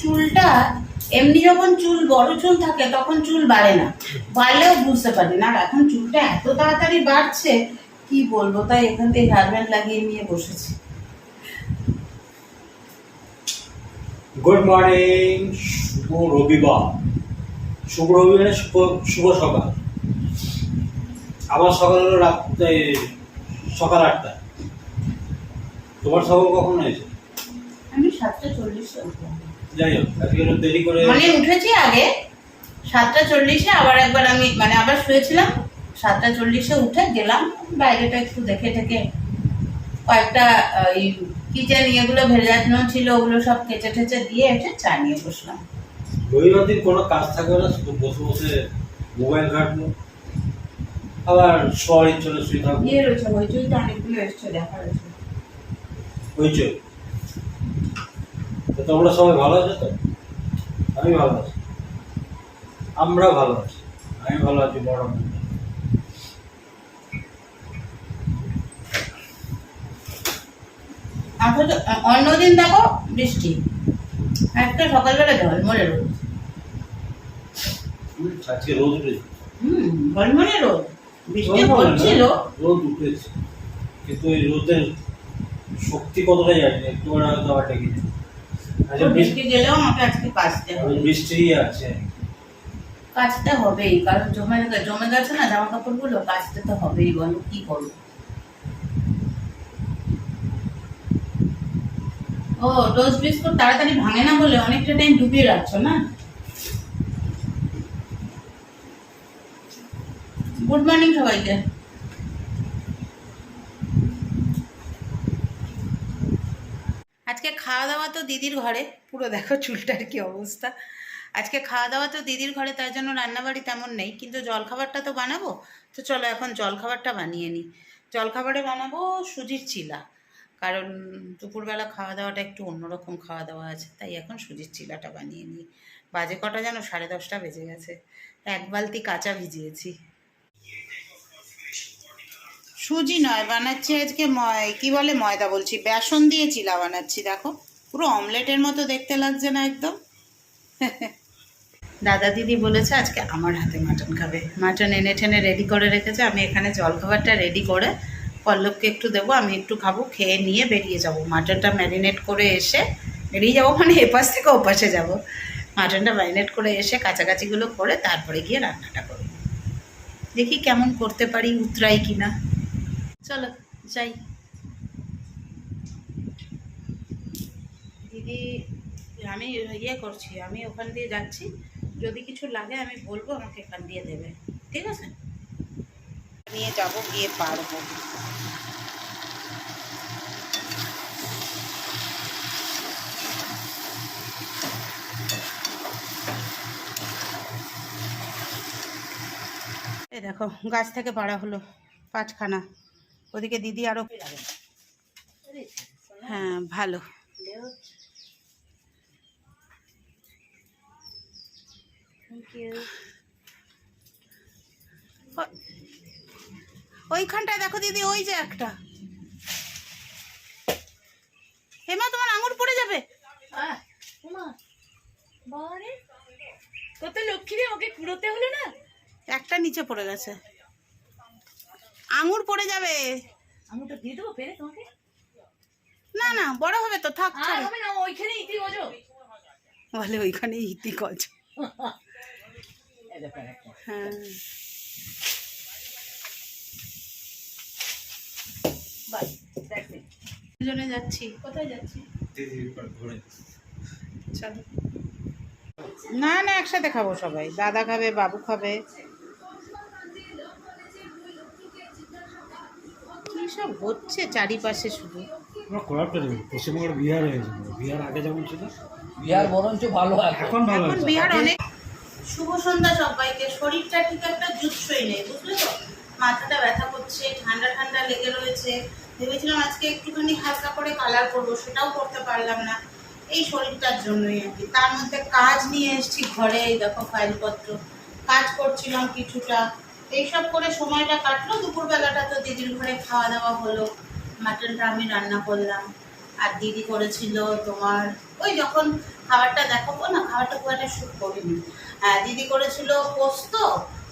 চুলটা এমনি যখন চুল বড় চুল থাকে তখন চুল বাড়ে না। বাড়লেও বুঝতে পারি না আর এখন চুলটা এত তাড়াতাড়ি বাড়ছে কি বলব? তাই এখান থেকে হেয়ার ব্যান্ড লাগিয়ে নিয়ে বসেছি। গুড মর্নিং শুভ রবিবার। শুভ রবিবারে শুভ শুভ সকাল। আমার সকাল হলো রাত্রে সকাল আটটা তোমার সকাল কখন হয়েছে? আমি সাতটা চল্লিশে উঠলাম। যাই হোক আজকে একটু দেরি করে মানে উঠেছি আগে সাতটা চল্লিশে আবার একবার আমি মানে আবার শুয়েছিলাম সাতটা চল্লিশে উঠে গেলাম বাইরেটা একটু দেখে ঠেকে কয়েকটা এই কিচেন ইয়েগুলো ভেজানো ছিল ওগুলো সব কেচে টেচে দিয়ে এসে চা নিয়ে বসলাম। রবিবার দিন কোনো কাজ থাকবে না শুধু বসে বসে মোবাইল ঘাটবো। আবার শহরে চলে শুয়ে থাকব। ইয়ে রয়েছে হইচই তো অনেকগুলো এসছে দেখা রয়েছে। তো তোমরা সবাই ভালো আছো তো? আমি ভালো আছি। আমরা ভালো আছি। আমি ভালো আছি বড় অন্যদিন দেখো বৃষ্টি। একটা সকালবেলা ঝলমলে রোদ। আজকে রোদ উঠেছে। হুম ঝলমলে রোদ। বৃষ্টি হচ্ছিল। রোদ উঠেছে। কিন্তু এই রোদের শক্তি কতটা জানি একটু আবার ডেকে বৃষ্টি বৃষ্টি গেলেও আমাকে আজকে কাচতে হবে বৃষ্টি আছে। কাচতে হবেই কারণ জমে জমে গেছে না জামা কাপড়গুলো কাচতে তো হবেই বলো কি করব? ও রোজ বিস্কুট তাড়াতাড়ি ভাঙে না বলে অনেকটা টাইম ডুবিয়ে রাখছো না? গুড মর্নিং সবাইকে। আজকে খাওয়া দাওয়া তো দিদির ঘরে। পুরো দেখো চুলটার কি অবস্থা। আজকে খাওয়া দাওয়া তো দিদির ঘরে, তার জন্য রান্নাবাড়ি তেমন নেই। কিন্তু জলখাবারটা তো বানাবো, তো চলো এখন জলখাবারটা বানিয়ে নিই। জলখাবারে বানাবো সুজির চিলা। কারণ দুপুরবেলা খাওয়া দাওয়াটা একটু অন্যরকম খাওয়া দাওয়া আছে, তাই এখন সুজির চিলাটা বানিয়ে নিই। বাজে কটা যেন সাড়ে দশটা বেজে গেছে। এক বালতি কাঁচা ভিজিয়েছি। সুজি নয়, বানাচ্ছি আজকে ময়, কি বলে ময়দা বলছি, বেসন দিয়ে চিলা বানাচ্ছি, দেখো। পুরো অমলেটের মতো দেখতে লাগছে না একদম। দাদা দিদি বলেছে আজকে আমার হাতে মাটন খাবে। মাটন এনে টেনে রেডি করে রেখেছে, আমি এখানে জলখাবারটা রেডি করে পল্লবকে একটু দেবো, আমি একটু খাব, খেয়ে নিয়ে বেরিয়ে যাব। মাটনটা ম্যারিনেট করে এসে বেরিয়ে যাব মানে এপাশ থেকে ওপাশে যাব। মাটনটা ম্যারিনেট করে এসে কাছাকাছিগুলো করে তারপরে গিয়ে রান্নাটা করব। দেখি কেমন করতে পারি, উতরাই কিনা। চলো যাই। দিদি আমি ইয়ে করছি আমি ওখান দিয়ে যাচ্ছি। যদি কিছু লাগে আমি বলব আমাকে এখান দিয়ে দেবে। ঠিক আছে? নিয়ে যাব গিয়ে পারব। এই দেখো গাছ থেকে পাড়া হলো পাঁচখানা। ওদিকে দিদি আরও হ্যাঁ ভালো। ওইখানটায় দেখো দিদি ওই যে একটা। হেমা তোমার আঙুর পড়ে যাবে? কত লক্ষ্মী ওকে কুড়োতে হলো না? একটা নিচে পড়ে গেছে। আঙুর পড়ে যাবে। আমি দিয়ে দেবো পেরে তোমাকে? না না বড় হবে তো থাক আর হবে না ওইখানে ইতি বোঝো। বলে ওইখানে ইতি কজ হ্যাঁ। দুজনে যাচ্ছি। কোথায় যাচ্ছি। চলো। না না একসাথে খাব সবাই। দাদা খাবে বাবু খাবে। সব হচ্ছে চারিপাশে শুধু। পশ্চিমবঙ্গের বিহার হয়েছে বিহার আগে যেমন ছিল বিহার বরঞ্চ ভালো এখন এখন ভালো এখন বিহার অনেক শুভ সন্ধ্যা সবাইকে। শরীরটা ঠিক একটা জুৎসই নেই বুঝলে তো? মাথাটা ব্যথা করছে ঠান্ডা ঠান্ডা লেগে রয়েছে। ভেবেছিলাম আজকে একটুখানি হালকা করে কালার করব সেটাও করতে পারলাম না। এই শরীরটার জন্যই আর কি। তার মধ্যে কাজ নিয়ে এসেছি ঘরে এই দেখো ফাইলপত্র কাজ করছিলাম কিছুটা। এইসব করে সময়টা কাটলো। দুপুরবেলাটা তো দিদির ঘরে খাওয়া দাওয়া হলো। মাটনটা আমি রান্না করলাম। আর দিদি করেছিল তোমার, ওই যখন খাবারটা দেখাবো না, খাবারটা খুব একটা শ্যুট করিনি। হ্যাঁ দিদি করেছিল পোস্ত,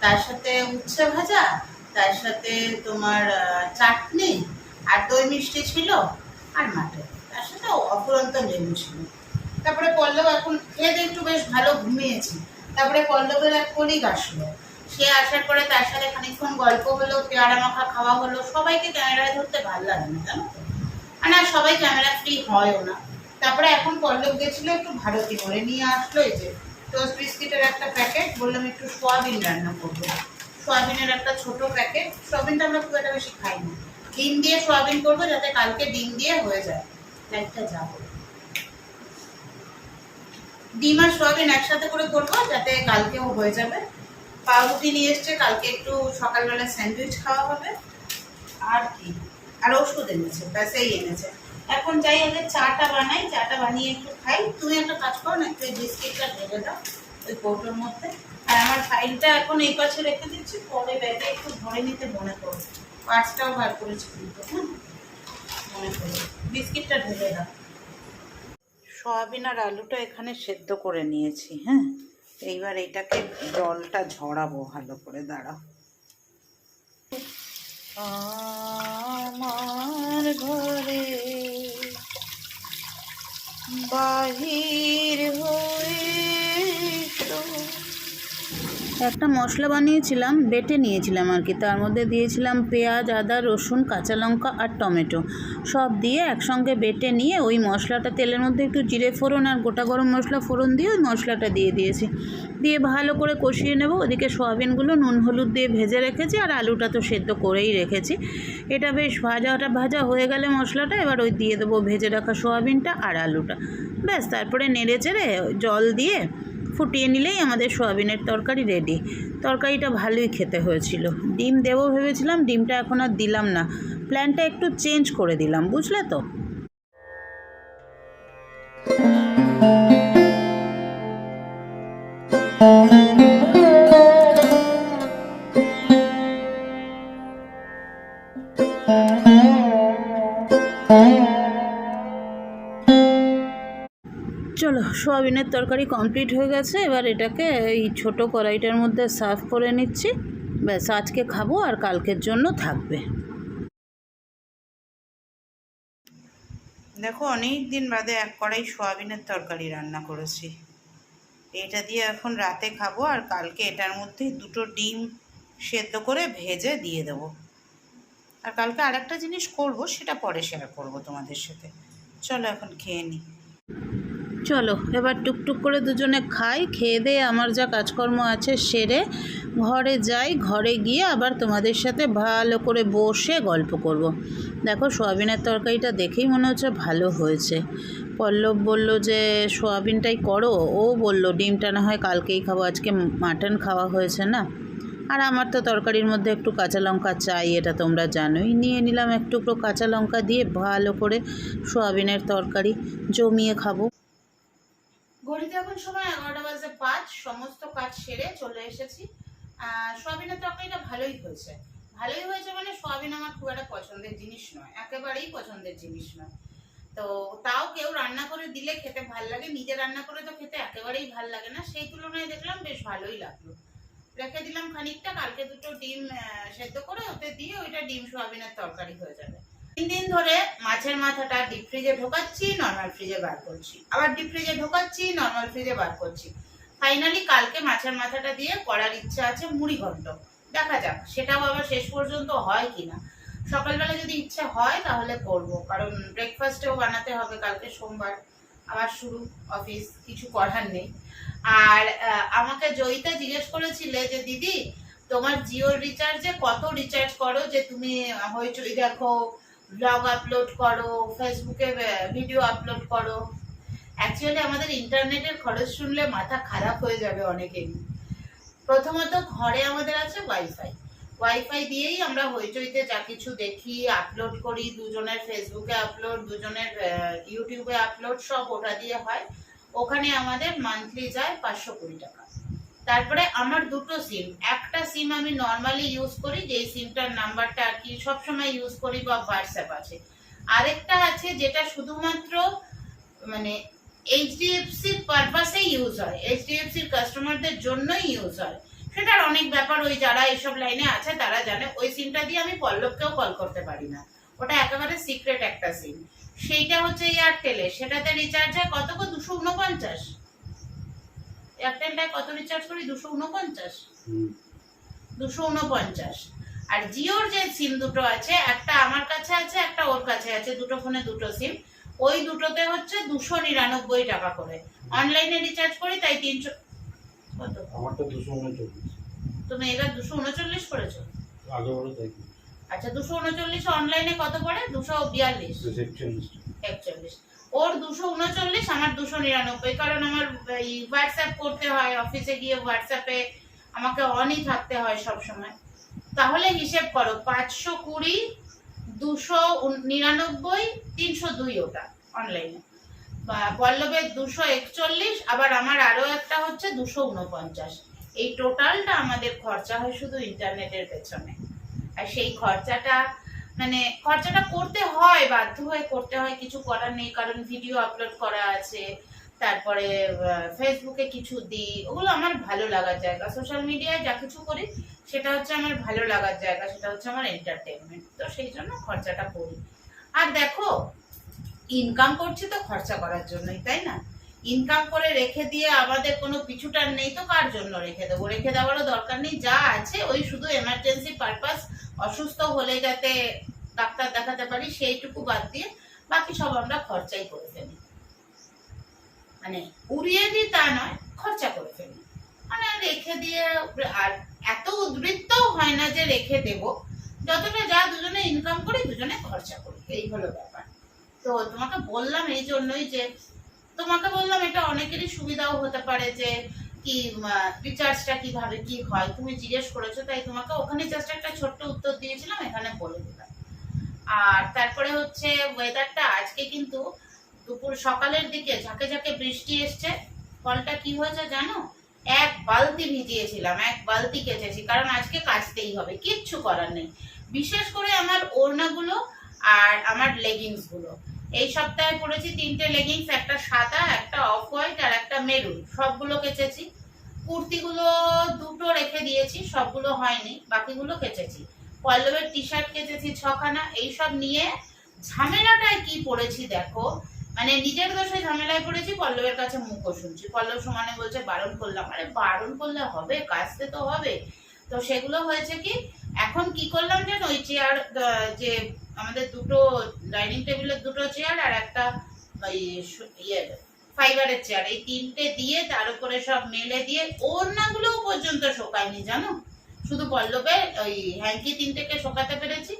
তার সাথে উচ্ছে ভাজা, তার সাথে তোমার চাটনি, আর দই মিষ্টি ছিল, আর মাটন। তার সাথে অফুরন্ত লেবু ছিল। তারপরে পল্লব এখন খেয়ে একটু বেশ ভালো ঘুমিয়েছি। তারপরে পল্লবের এক কলিগ আসলো। সে আসার পরে তার সাথে খানিকক্ষণ গল্প হলো, পেয়ারা মাখা খাওয়া হলো। সবাইকে ক্যামেরায় ধরতে ভালো লাগে না, জানো তো? না, সবাই ক্যামেরা ফ্রি হয়ও না। তারপরে এখন পল্লব গেছিল একটু ভারতী করে নিয়ে আসলো, এই যে টোস্ট বিস্কিটের একটা প্যাকেট বললাম, একটু সোয়াবিন রান্না করব। সোয়াবিনের একটা ছোট প্যাকেট সোয়াবিনটা আমরা খুব একটা বেশি খাই না। ডিম দিয়ে সোয়াবিন করব যাতে কালকে ডিম দিয়ে হয়ে যায়। লাইটটা যাব ডিম আর সোয়াবিন একসাথে করে করব যাতে কালকেও হয়ে যাবে। পাউরুটি নিয়ে এসছে, কালকে একটু সকালবেলা স্যান্ডউইচ খাওয়া হবে। আর কি? আর ওষুধ এনেছে, ব্যাস এই এনেছে। এখন যাই আগে চাটা বানাই, চাটা বানিয়ে একটু খাই। তুমি একটা কাজ করো না, একটু বিস্কিটটা ঢেলে দাও, ওই কৌটোর মধ্যে। আর আমার ফাইলটা এখন এই পাশে রেখে দিচ্ছি, পরে ব্যাগে একটু ধরে নিতে মনে করো। পার্সটাও বার করেছি কিন্তু হ্যাঁ মনে করো। বিস্কিটটা ঢেলে দাও। সয়াবিন আর আলুটা এখানে সেদ্ধ করে নিয়েছি হ্যাঁ। এইবার এটাকে জলটা ঝরাবো ভালো করে দাঁড়াও। আমার ঘরে বাহির হয়ে একটা মশলা বানিয়েছিলাম, বেটে নিয়েছিলাম আর কি। তার মধ্যে দিয়েছিলাম পেঁয়াজ, আদা, রসুন, কাঁচা লঙ্কা আর টমেটো। সব দিয়ে একসঙ্গে বেটে নিয়ে ওই মশলাটা, তেলের মধ্যে একটু জিরে ফোড়ন আর গোটা গরম মশলা ফোড়ন দিয়ে ওই মশলাটা দিয়ে দিয়েছি। দিয়ে ভালো করে কষিয়ে নেব। ওদিকে সয়াবিনগুলো নুন, হলুদ দিয়ে ভেজে রেখেছি আর আলুটা তো সেদ্ধ করেই রেখেছি। এটা বেশ ভাজাটা ভাজা হয়ে গেলে মশলাটা এবার ওই দিয়ে দেবো ভেজে রাখা সয়াবিনটা আর আলুটা। ব্যাস, তারপরে নেড়ে চেড়ে জল দিয়ে ফুটিয়ে নিলেই আমাদের সোয়াবিনের তরকারি রেডি তরকারিটা ভালোই খেতে হয়েছিল। ডিম দেবো ভেবেছিলাম, ডিমটা এখন আর দিলাম না। প্ল্যানটা একটু চেঞ্জ করে দিলাম, বুঝলে তো? চলো, সোয়াবিনের তরকারি কমপ্লিট হয়ে গেছে। এবার এটাকে এই ছোট কড়াইটার মধ্যে সার্ভ করে নিচ্ছি। ব্যাস, আজকে খাব আর কালকের জন্য থাকবে। দেখো অনেক দিন বাদে এক কড়াই সোয়াবিনের তরকারি রান্না করেছি। এটা দিয়ে এখন রাতে খাব আর কালকে এটার মধ্যে দুটো ডিম সেদ্ধ করে ভেজে দিয়ে দেবো। আর কালকে আরেকটা জিনিস করব, সেটা পরে শেয়ার করব তোমাদের সাথে। চলো, এখন খেয়ে নিই চলো, এবার টুকটুক করে দুজনে খাই, খেয়ে দিয়ে আমার যা কাজকর্ম আছে সেরে ঘরে যাই, ঘরে গিয়ে আবার তোমাদের সাথে ভালো করে বসে গল্প করব। দেখো, সোয়াবিনের তরকারিটা দেখেই মনে হচ্ছে ভালো হয়েছে। পল্লব বলল যে, সোয়াবিনটাই করো। ও বলল, ডিমটা না হয় কালকেই খাব, আজকে মাটন খাওয়া হয়েছে না? আর আমার তো তরকারির মধ্যে একটু কাঁচা লঙ্কা চাই, এটা তোমরা জানোই। নিয়ে নিলাম একটু কাঁচা লঙ্কা দিয়ে ভালো করে সোয়াবিনের তরকারি জমিয়ে খাব। ঘড়িতে এখন সময় এগারোটা বাজে পাঁচ, সমস্ত কাজ সেরে চলে এসেছি। সোয়াবিনের তরকারিটা ভালোই হয়েছে। ভালোই হয়েছে মানে সোয়াবিন আমার খুব একটা পছন্দের জিনিস নয়, একেবারেই পছন্দের জিনিস নয়। তো তাও কেউ রান্না করে দিলে খেতে ভালো লাগে, নিজে রান্না করে তো খেতে একেবারেই ভালো লাগে না, সেই তুলনায় দেখলাম বেশ ভালোই লাগল। রেখে দিলাম খানিকটা, কালকে দুটো ডিম সেদ্ধ করে ওতে দিয়ে ওইটা ডিম সোয়াবিনের তরকারি হয়ে যাবে। তিন দিন ধরে মাছের মাথাটা ডিপ ফ্রিজে ঢোকাচ্ছি নর্মাল ফ্রিজে বার করছি। আবার ডিপ ফ্রিজে ঢোকাচ্ছি নর্মাল ফ্রিজে বার করছি। ফাইনালি কালকে মাছের মাথাটা দিয়ে করার ইচ্ছা আছে মুড়ি ঘন্ট। দেখা যাক, সেটাও আবার শেষ পর্যন্ত হয় কিনা। সকালবেলা যদি ইচ্ছে হয় তাহলে করব, কারণ ব্রেকফাস্টেও বানাতে হবে কালকে সোমবার। আবার শুরু অফিস কিছু করার নেই। আর আমাকে জয়িতা জিজ্ঞেস করেছিলে যে, দিদি, তোমার জিও রিচার্জে কত রিচার্জ করো? যে তুমি হইচই দেখো ব্লগ আপলোড করো ফেসবুকে ভিডিও আপলোড করো। অ্যাকচুয়ালি আমাদের ইন্টারনেটের খরচ শুনলে মাথা খারাপ হয়ে যাবে অনেকেরই প্রথমত, ঘরে আমাদের আছে ওয়াইফাই ওয়াইফাই দিয়েই আমরা হইচইতে যা কিছু দেখি আপলোড করি, দুজনের ফেসবুকে আপলোড দুজনের ইউটিউবে আপলোড সব ওটা দিয়ে হয়। ওখানে আমাদের মান্থলি যায় পাঁচশো কুড়ি টাকা। তারপরে আমার দুটো সিম একটা সিম আমি নর্মালি ইউজ করি, যেই সিমটার নাম্বারটা আর কি সবসময় ইউজ করি বা হোয়াটসঅ্যাপ আছে। আরেকটা আছে যেটা শুধুমাত্র মানে এইচডিএফসির পারপাসে ইউজ হয় এইচডিএফসির কাস্টমারদের জন্যই ইউজ হয়। সেটার অনেক ব্যাপার ওই যারা এইসব লাইনে আছে, তারা জানে। ওই সিমটা দিয়ে আমি পল্লবকেও কল করতে পারি না। ওটা একেবারে সিক্রেট একটা সিম সেইটা হচ্ছে এয়ারটেলে সেটাতে রিচার্জ হয় কত দুশো উনপঞ্চাশ। এয়ারটেলটায় কত রিচার্জ করি? দুশো উনপঞ্চাশ দুশো উনপঞ্চাশ আর জিওর যে সিম দুটো আছে একটা আমার কাছে আছে একটা ওর কাছে আছে দুটো ফোনে দুটো সিম ওই দুটোতে হচ্ছে দুশো নিরানব্বই টাকা করে। অনলাইনে রিচার্জ করি তাই তিনশো কত? আমারটা দুশো উনচল্লিশ তুমি এবার দুশো উনচল্লিশ করেছ? আচ্ছা দুশো উনচল্লিশ অনলাইনে কত পড়ে? দুশো বিয়াল্লিশ। একচল্লিশ। ওর দুশো উনচল্লিশ, আমার দুশো নিরানব্বই। কারণ আমার, এই হোয়াটসঅ্যাপ করতে হয় অফিসে গিয়ে হোয়াটসঅ্যাপে আমাকে অনই থাকতে হয় সব সময় তাহলে হিসেব করো, পাঁচশো কুড়ি, দুশো নিরানব্বই, তিনশো দুই ওটা অনলাইনে পল্লবের দুশো একচল্লিশ, আবার আমার আরও একটা হচ্ছে দুশো উনপঞ্চাশ। এই টোটালটা আমাদের খরচা হয় শুধু ইন্টারনেটের পেছনে। আর সেই খরচাটা মানে খরচাটা করতে হয়, বাধ্য হয়ে করতে হয়, কিছু করার নেই, কারণ ভিডিও আপলোড করা আছে, তারপরে ফেসবুকে কিছু দিই, ওগুলো আমার ভালো লাগার জায়গা। সোশ্যাল মিডিয়ায় যা কিছু করি, সেটা হচ্ছে আমার ভালো লাগার জায়গা, সেটা হচ্ছে আমার এন্টারটেনমেন্ট তো সেই জন্য খরচাটা করি। আর দেখো ইনকাম করছি তো খরচা করার জন্যই, তাই না? ইনকাম করে রেখে দিয়ে আমাদের কোনো পিছুটার নেই, তো কার জন্য রেখে দেবো? রেখে দেওয়ারও দরকার নেই, যা আছে, ওই শুধু এমার্জেন্সি পারপাস অসুস্থ হলে যাতে ডাক্তার দেখাতে পারি, সেইটুকু বাদ দিয়ে বাকি সব আমরা খরচাই করে ফেলি। মানে উড়িয়ে দিই তা নয়, খরচা করে ফেলি। মানে রেখে দিয়ে আর এত উদ্বৃত্তও হয় না যে রেখে দেব। যতটা যা দুজনে ইনকাম করি, দুজনে খরচা করি। এই হলো ব্যাপার। তো তোমাকে বললাম এই জন্যই যে, তোমাকে বললাম এটা অনেকেরই সুবিধাও হতে পারে যে কি রিচার্জটা কীভাবে কি হয়? তুমি জিজ্ঞেস করেছ, তাই তোমাকে ওখানে জাস্ট একটা ছোট্ট উত্তর দিয়েছিলাম, এখানে বলে দিলাম। আর তারপরে হচ্ছে ওয়েদারটা আজকে কিন্তু দুপুর সকালের দিকে ঝাঁকে ঝাঁকে বৃষ্টি এসছে। ফলটা কি হয়েছে জানো? এক বালতি ভিজিয়েছিলাম এক বালতি কেচেছি, কারণ আজকে কাচতেই হবে, কিচ্ছু করার নেই। বিশেষ করে আমার ওড়নাগুলো আর আমার লেগিংসগুলো। এই সপ্তাহে পরেছি তিনটে লেগিংস একটা সাদা, একটা অফ হোয়াইট আর একটা মেরুন সবগুলো কেচেছি। কুর্তিগুলো দুটো রেখে দিয়েছি, সবগুলো হয়নি, বাকিগুলো কেচেছি। পল্লবের টি শার্ট কেচেছি ছখানা এইসব নিয়ে ঝামেলাটায় কি পড়েছি দেখো? মানে নিজের দোষে ঝামেলায় পড়েছি, পল্লবের কাছে মুখও শুনছি। পল্লব সমানে বলছে, বারণ করলাম। আরে, বারণ করলে হবে? কাজতে তো হবে। তো সেগুলো হয়েছে কি, এখন কি করলাম জানো? ওই চেয়ার যে আমাদের দুটো ডাইনিং টেবিলের দুটো চেয়ার আর একটা ইয়ে ফাইবারের চেয়ার। এই তিনটে দিয়ে তার উপরে সব মেলে দিয়ে ওড়নাগুলোও পর্যন্ত শোকায়নি, জানো? শুধু পল্লবে ওই হ্যাঙ্কি তিনটেকে শোকাতে পেরেছি।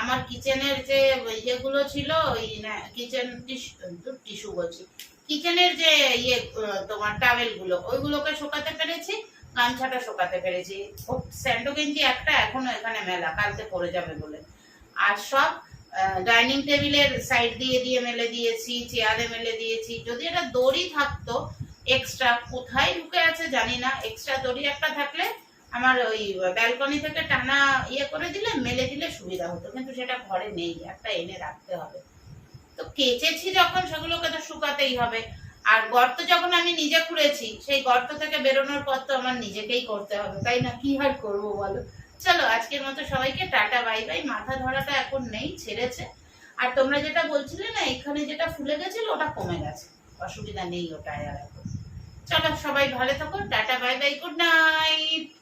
আমার কিচেনের যে ইয়েগুলো ছিল, ওই কিচেন টিস্যু বলছি। কিচেনের যে ইয়ে তোমার টাওয়েলগুলো ওইগুলোকে শোকাতে পেরেছি, গামছাটা শোকাতে পেরেছি। ও, স্যান্ডো গেঞ্জি একটা এখনও এখানে মেলা, কালকে পরে যাবে বলে। আর সব ডাইনিং টেবিলের সাইড দিয়ে দিয়ে মেলে দিয়েছি, চেয়ারে মেলে দিয়েছি। যদি এটা দড়ি থাকতো এক্সট্রা কোথায় ঢুকে আছে জানি না। এক্সট্রা দড়ি একটা থাকলে আমার ওই ব্যালকনি থেকে টানা ইয়ে করে দিলে, মেলে দিলে সুবিধা হতো। কিন্তু সেটা ঘরে নেই, একটা এনে রাখতে হবে। তো কেচেছি যখন, সেগুলোকে তো শুকাতেই হবে। আর গর্ত যখন আমি নিজে খুঁড়েছি, সেই গর্ত থেকে বেরোনোর পর তো আমার নিজেকেই করতে হবে। তাই না? কি আর করব বলো? চলো, আজকের মতো সবাইকে টাটা, বাই বাই। মাথা ধরাটা এখন নেই, ছেড়েছে। আর তোমরা যেটা বলছিলে না, এখানে যেটা ফুলে গেছিল, ওটা কমে গেছে। অসুবিধা নেই ওটা আর এখন। চলো, সবাই ভালো থাকো। Tata, bye bye. Good night.